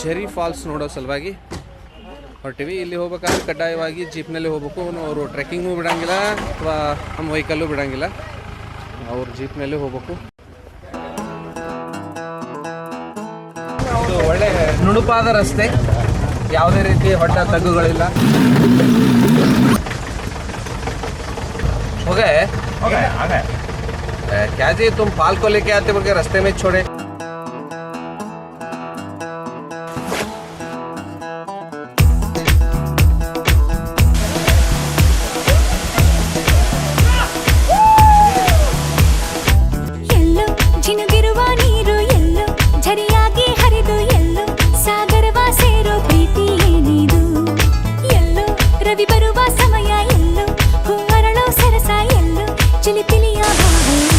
Cherry falls ನೋಡೋ ಸಲುವಾಗಿ ಹೊರಟಿವಿ. ಇಲ್ಲಿ ಹೋಗ್ಬೇಕಾದ್ರೆ ಕಡ್ಡಾಯವಾಗಿ ಜೀಪ್ನಲ್ಲಿ ಹೋಗ್ಬೇಕು. ಅವರು ಟ್ರೆಕ್ಕಿಂಗೂ ಬಿಡೋಂಗಿಲ್ಲ ಅಥವಾ ನಮ್ಮ ವೆಹಿಕಲ್ಲು ಬಿಡೋಂಗಿಲ್ಲ. ಅವ್ರ ಜೀಪ್ನಲ್ಲಿ ಹೋಗ್ಬೇಕು. ಒಳ್ಳೆ ನುಣುಪಾದ ರಸ್ತೆ. ಯಾವುದೇ ರೀತಿ ಹೊಟ್ಟ ತಗ್ಗುಗಳಿಲ್ಲ. ಹೋಗೇ. ಕ್ಯಾಜಿ ತುಂಬ ಪಾಲ್ಕೋಲಿಕ್ಕೆ ಆತ ಬಗ್ಗೆ ರಸ್ತೆ ಮೇಲೆ ಚೋಡೆ चली पिलिया